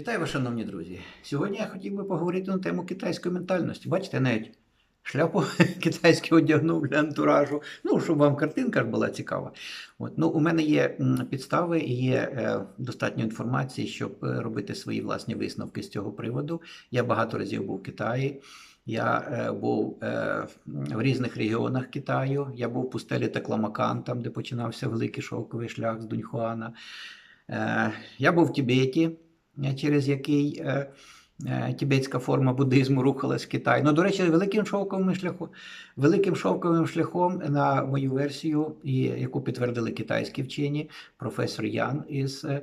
Вітаю шановні друзі. Сьогодні я хотів би поговорити на тему китайської ментальності. Бачите, навіть шляпу китайську одягнув для антуражу. Ну, щоб вам картинка ж була цікава. От. Ну, у мене є підстави і є е, достатньо інформації, щоб е, робити свої власні висновки з цього приводу. Я багато разів був в Китаї. Я е, був в різних регіонах Китаю. Я був в пустелі Такламакан, там, де починався великий шовковий шлях з Дуньхуана. Я був в Тібеті, через який е, е, тібетська форма буддизму рухалась в Китай. Ну, до речі, великим шовковим шляхом, великим шовковим шляхом на мою версію, яку підтвердили китайські вчені, професор Ян із е,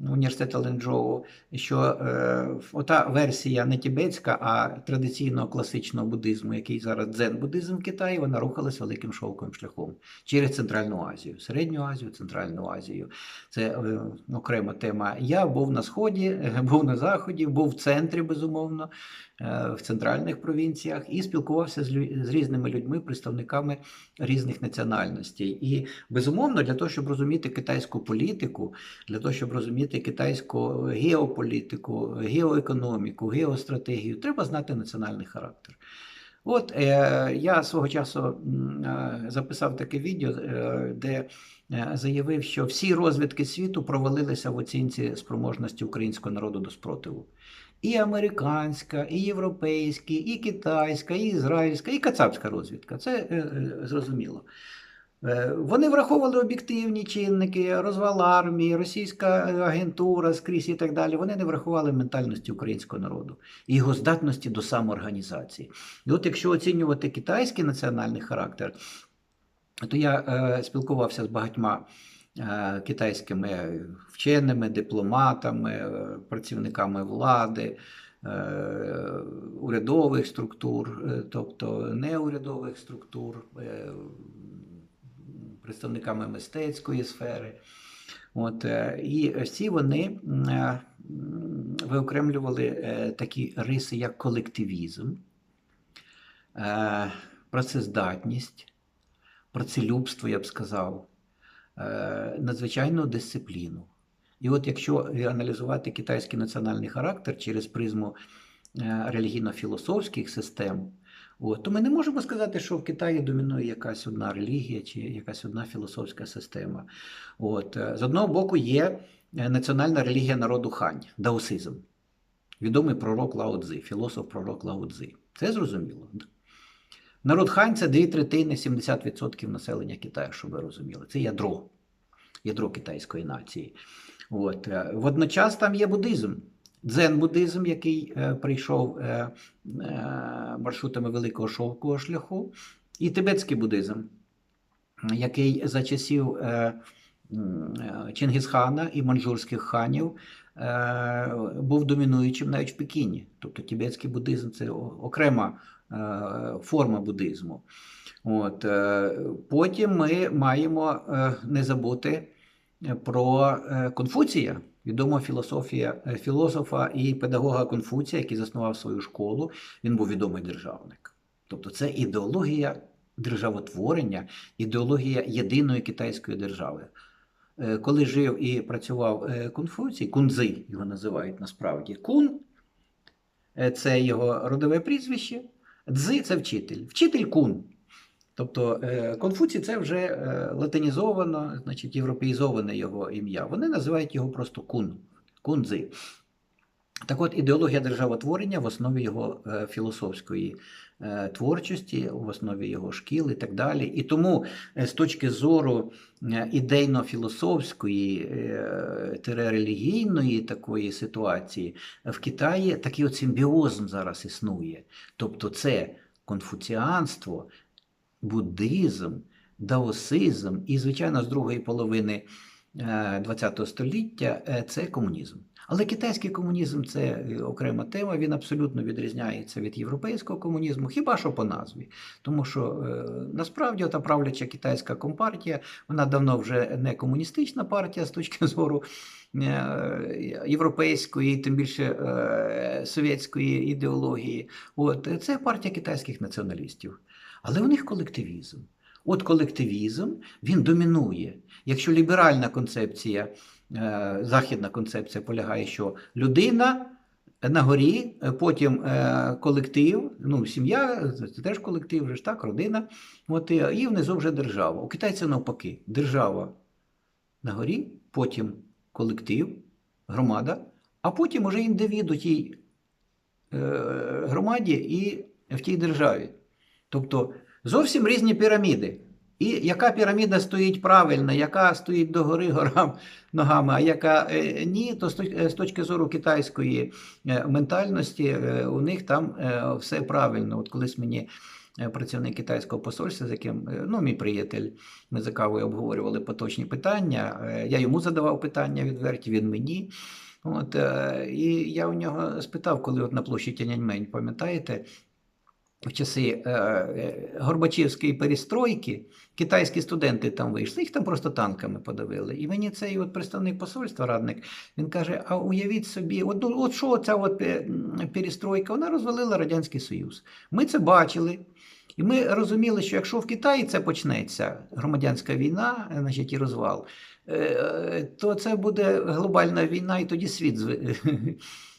університету Ленджоу, що е, ота версія не тібетська, а традиційного класичного буддизму, який зараз дзен-буддизм в Китаї, вона рухалась великим шовковим шляхом через Центральну Азію, Середню Азію, Центральну Азію. Це е, окрема тема. Я був на сході, е, був на заході, був в центрі, безумовно, е, в центральних провінціях і спілкувався з, з різними людьми, представниками різних національностей. І безумовно, для того, щоб розуміти китайську політику, для того, щоб розуміти китайську геополітику, геоекономіку, геостратегію, треба знати національний характер. От е, я свого часу е, записав таке відео, е, де е, заявив, що всі розвідки світу провалилися в оцінці спроможності українського народу до спротиву. І американська, і європейська, і китайська, і ізраїльська, і кацапська розвідка. Це е, зрозуміло. Е, Вони враховували об'єктивні чинники, розвал армії, російська агентура скрізь і так далі. Вони не врахували ментальності українського народу і його здатності до самоорганізації. І от якщо оцінювати китайський національний характер, то я е, спілкувався з багатьма е, китайськими вченими, дипломатами, е, працівниками влади. е, Урядових структур, е, тобто неурядових структур, представниками мистецької сфери. От, е, і всі вони е, виокремлювали е, такі риси, як колективізм, працездатність, працелюбство, я б сказав, надзвичайну дисципліну. І от якщо аналізувати китайський національний характер через призму релігійно-філософських систем, от, то ми не можемо сказати, що в Китаї домінує якась одна релігія чи якась одна філософська система. От, е, з одного боку, є е, національна релігія народу хань, даосизм. Відомий пророк Лао Цзи, філософ пророк Лао Цзи. Це зрозуміло. Народ хань це дві третини, 70% населення Китаю, щоб ви розуміли. Це ядро, ядро китайської нації. От. е, Водночас там є буддизм. Дзен-буддизм, який е, прийшов е, е, маршрутами Великого Шовкового шляху, і тибетський буддизм, який за часів Чингісхана і маньчжурських ханів був домінуючим навіть в Пекіні. Тобто тибетський буддизм це окрема форма буддизму. От, потім ми маємо не забути про Конфуція, відомого філософія, е, філософа і педагога Конфуція, який заснував свою школу. Він був відомий державник. Тобто це ідеологія державотворення, ідеологія єдиної китайської держави. Е, Коли жив і працював е, Конфуцій, Кунзи його називають насправді. Кун це його родове прізвище, Дзи це вчитель. Вчитель кун. Тобто е, Конфуцій це вже е, латинізовано, значить, європеїзоване його ім'я. Вони називають його просто кун, кунзи. Так от, ідеологія державотворення в основі його е, філософської творчості, в основі його шкіл і так далі. І тому з точки зору ідейно-філософської, релігійної такої ситуації, в Китаї такий от симбіозм зараз існує. Тобто це конфуціанство, буддизм, даосизм і, звичайно, з другої половини ХХ століття е, це комунізм. Але китайський комунізм це е, окрема тема, він абсолютно відрізняється від європейського комунізму, хіба що по назві. Тому що е, насправді та правляча китайська компартія, вона давно вже не комуністична партія з точки зору е, європейської, тим більше е, совєтської ідеології. От, е, це партія китайських націоналістів. Але у них колективізм. От колективізм він домінує. Якщо ліберальна концепція е, західна концепція полягає, що людина на горі, е, потім е, колектив, ну, сім'я, це теж колектив, вже ж так, родина, от, і, внизу вже держава. У китайців навпаки, держава на горі, потім колектив, громада, а потім уже індивід у тій е, громаді і в тій державі. Тобто зовсім різні піраміди. І яка піраміда стоїть правильно, яка стоїть догори горам ногами, а яка е, ні, то з точ- е, точки зору китайської е, ментальності у них там все правильно. От колись мені працівник китайського посольства, з яким ну, мій приятель, ми за кавою обговорювали поточні питання. Я йому задавав питання відверті, він мені. От, і я у нього спитав, коли от на площі Тяньаньмень, пам'ятаєте, в часи е, е, Горбачівської перестройки китайські студенти там вийшли, їх там просто танками подавили. І мені цей от представник посольства, радник, він каже: а уявіть собі, от, ну, от що ця от е, перестройка, вона розвалила Радянський Союз. Ми це бачили. І ми розуміли, що якщо в Китаї це почнеться громадянська війна, значить і розвал, то це буде глобальна війна, і тоді світ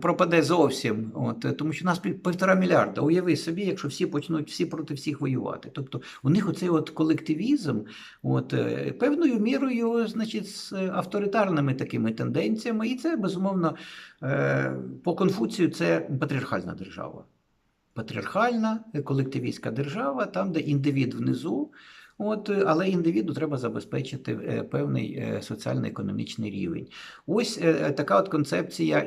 пропаде зовсім. От, тому що нас пів- півтора мільярда. Уяви собі, якщо всі почнуть всі проти всіх воювати. Тобто у них оцей от колективізм, от, е, певною мірою, значить, з авторитарними такими тенденціями, і це безумовно е, по Конфуцію це патріархальна держава. Патріархальна е, колективістська держава, там, де індивід внизу, От, е, але індивіду треба забезпечити е, певний е, соціально-економічний рівень. Ось така от концепція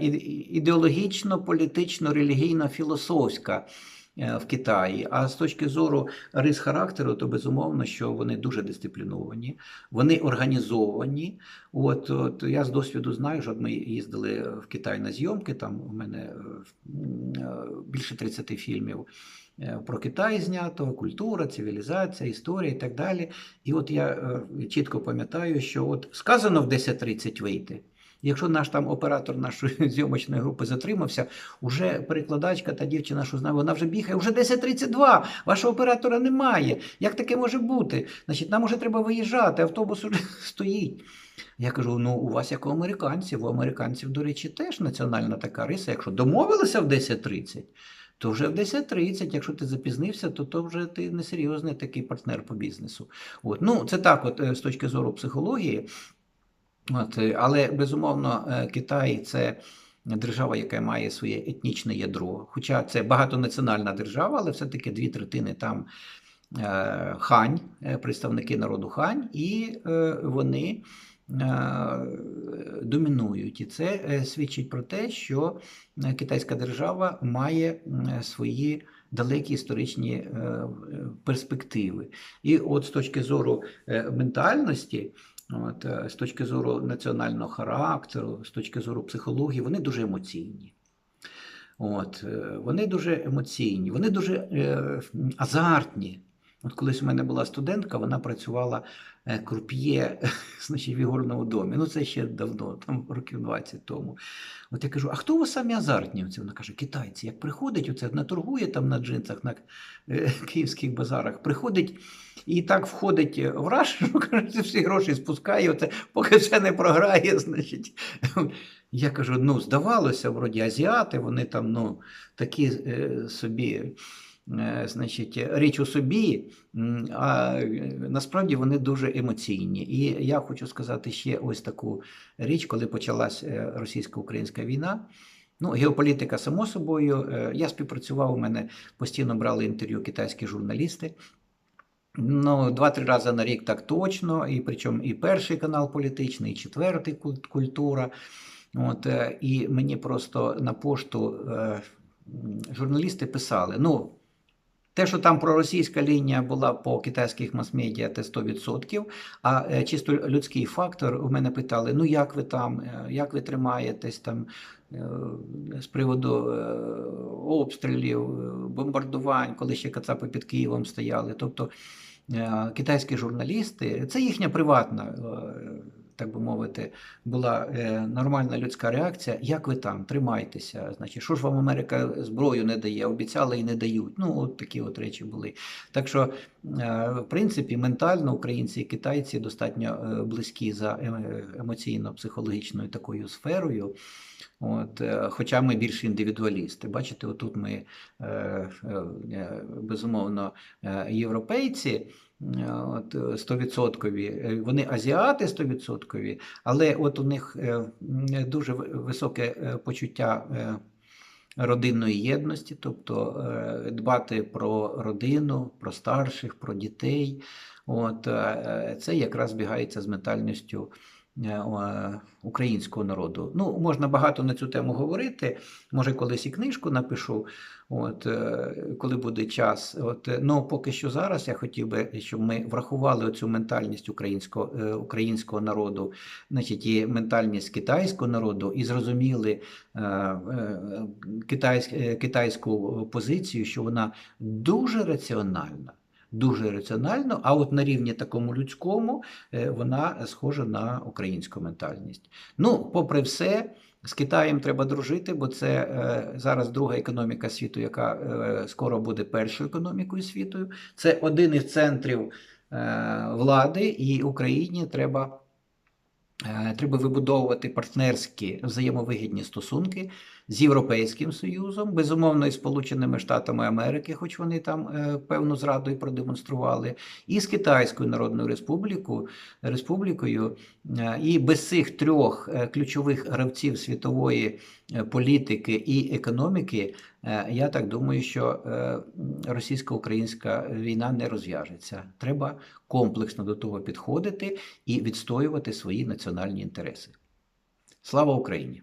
ідеологічно, політично, релігійно, філософська в Китаї. А з точки зору рис характеру, то безумовно, що вони дуже дисципліновані, вони організовані. От, от я з досвіду знаю, що ми їздили в Китай на зйомки. Там у мене більше 30 фільмів про Китай знято, культура, цивілізація, історія і так далі. І от я е, чітко пам'ятаю, що от сказано в 10.30 вийти. Якщо наш там оператор нашої зйомочної групи затримався, уже перекладачка та дівчина, що знає, вона вже бігає, вже 10.32, вашого оператора немає. Як таке може бути? Значить, нам уже треба виїжджати, автобус уже стоїть. Я кажу: ну, у вас як у американців, у американців, до речі, теж національна така риса. Якщо домовилися в 10.30, то вже в 10.30, якщо ти запізнився, то, то вже ти несерйозний такий партнер по бізнесу. От. Ну, це так, от, е, з точки зору психології. От, е, але безумовно, е, Китай це держава, яка має своє етнічне ядро. Хоча це багатонаціональна держава, але все-таки дві третини там хань, представники народу хань, і вони домінують. І це е, свідчить про те, що е, китайська держава має свої далекі історичні е, перспективи. І от з точки зору е, ментальності. От, е, з точки зору національного характеру, з точки зору психології, вони дуже емоційні. От, е, вони дуже емоційні, вони дуже е, азартні. От колись у мене була студентка, вона працювала е, круп'є значить, в ігорному домі. Ну, це ще давно, там років 20 тому. От я кажу: а хто у вас самі азартні? Оце вона каже, китайці, як приходить, оце наторгує там на джинсах на е, київських базарах, приходить і так входить в раж, що каже, всі гроші спускає, оце, поки все не програє, значить. Я кажу: ну, здавалося, вроді азіати, вони там ну, такі е, собі. Е, Значить, річ у собі, а е, насправді вони дуже емоційні. І я хочу сказати ще ось таку річ, коли почалась е, російсько-українська війна. Ну, геополітика, само собою. Я співпрацював, у мене постійно брали інтерв'ю китайські журналісти. Ну, два-три рази на рік так точно, і причому і перший канал політичний, і четвертий культура. От, і мені просто на пошту журналісти писали: ну, те, що там проросійська лінія була по китайських мас-медіа, це 100%, а е, чисто людський фактор у мене питали: ну як ви там, е, як ви тримаєтесь там е, з приводу обстрілів, бомбардувань, коли ще Кацапи під Києвом стояли. Тобто китайські журналісти, це їхня приватна так би мовити, була е, нормальна людська реакція. Як ви там? Тримайтеся. Значить, що ж вам Америка зброю не дає? Обіцяли і не дають. Ну, от такі от речі були. Так що, е, в принципі, ментально українці і китайці достатньо е, близькі за емоційно-психологічною такою сферою. От, е, хоча ми більш індивідуалісти. Бачите, отут ми е, е, безумовно європейці. От е, стовідсоткові, Е, вони азіати стовідсоткові, але от у них дуже високе почуття родинної єдності, тобто дбати про родину, про старших, про дітей. От це якраз збігається з ментальністю українського народу. Ну, можна багато на цю тему говорити. Може, колись і книжку напишу, от, е, коли буде час. От, е, ну, поки що зараз я хотів би, щоб ми врахували цю ментальність українського, е, українського народу, значить, і ментальність китайського народу, і зрозуміли е, е, китайсь, е, китайську позицію, що вона дуже раціональна. Дуже раціонально, а от на рівні такому людському е, вона схожа на українську ментальність. Ну, попри все, з Китаєм треба дружити, бо це е, зараз друга економіка світу, яка е, скоро буде першою економікою світу. Це один із центрів влади, і Україні треба. Треба вибудовувати партнерські взаємовигідні стосунки з Європейським Союзом, безумовно, і Сполученими Штатами Америки, хоч вони там е, певну зраду і продемонстрували, і з Китайською Народною Республікою, Республікою. І без цих трьох е, ключових гравців світової е, політики і економіки, я так думаю, що російсько-українська війна не розв'яжеться. Треба комплексно до того підходити і відстоювати свої національні інтереси. Слава Україні!